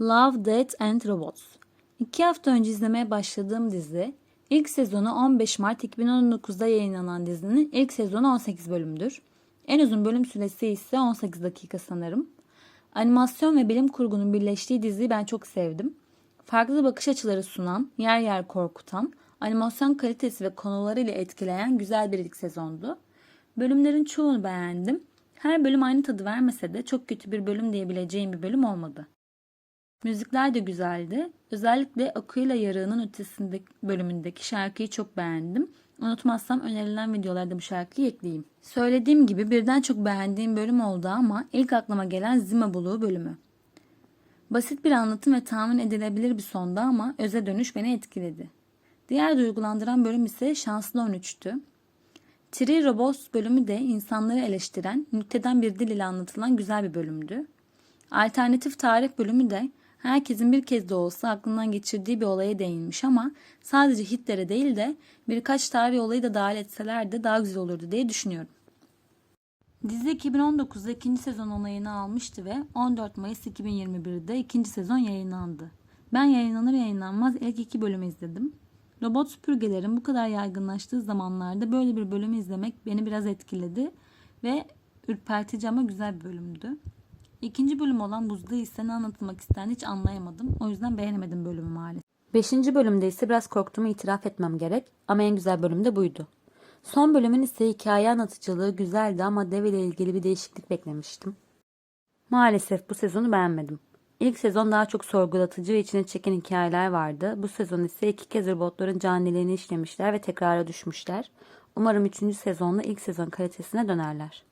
Love, Death and Robots. İki hafta önce izlemeye başladığım dizi, ilk sezonu 15 Mart 2019'da yayınlanan dizinin ilk sezonu 18 bölümdür. En uzun bölüm süresi ise 18 dakika sanırım. Animasyon ve bilim kurgunun birleştiği diziyi ben çok sevdim. Farklı bakış açıları sunan, yer yer korkutan, animasyon kalitesi ve konularıyla etkileyen güzel bir ilk sezondu. Bölümlerin çoğunu beğendim. Her bölüm aynı tadı vermese de çok kötü bir bölüm diyebileceğim bir bölüm olmadı. Müzikler de güzeldi. Özellikle Aquila Yarığı'nın ötesindeki bölümündeki şarkıyı çok beğendim. Unutmazsam önerilen videolarda bu şarkıyı ekleyeyim. Söylediğim gibi birden çok beğendiğim bölüm oldu ama ilk aklıma gelen Zima Buluğu bölümü. Basit bir anlatım ve tahmin edilebilir bir sonda ama öze dönüş beni etkiledi. Diğer duygulandıran bölüm ise Şanslı 13'tü. Tree Robots bölümü de insanları eleştiren, nükteden bir dil ile anlatılan güzel bir bölümdü. Alternatif tarih bölümü de herkesin bir kez de olsa aklından geçirdiği bir olaya değinmiş ama sadece Hitler'e değil de birkaç tarih olayı da dahil etseler de daha güzel olurdu diye düşünüyorum. Dizi 2019'da ikinci sezon onayını almıştı ve 14 Mayıs 2021'de ikinci sezon yayınlandı. Ben yayınlanır yayınlanmaz ilk iki bölümü izledim. Robot süpürgelerin bu kadar yaygınlaştığı zamanlarda böyle bir bölümü izlemek beni biraz etkiledi ve ürpertici ama güzel bir bölümdü. İkinci bölüm olan buzda ise ne anlatılmak istendiğini hiç anlayamadım. O yüzden beğenemedim bölümü maalesef. Beşinci bölümde ise biraz korktuğumu itiraf etmem gerek ama en güzel bölüm de buydu. Son bölümün ise hikaye anlatıcılığı güzeldi ama dev ile ilgili bir değişiklik beklemiştim. Maalesef bu sezonu beğenmedim. İlk sezon daha çok sorgulatıcı ve içine çeken hikayeler vardı. Bu sezon ise iki kez robotların caniliğini işlemişler ve tekrara düşmüşler. Umarım üçüncü sezonda ilk sezon kalitesine dönerler.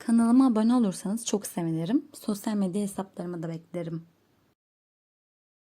Kanalıma abone olursanız çok sevinirim. Sosyal medya hesaplarıma da beklerim.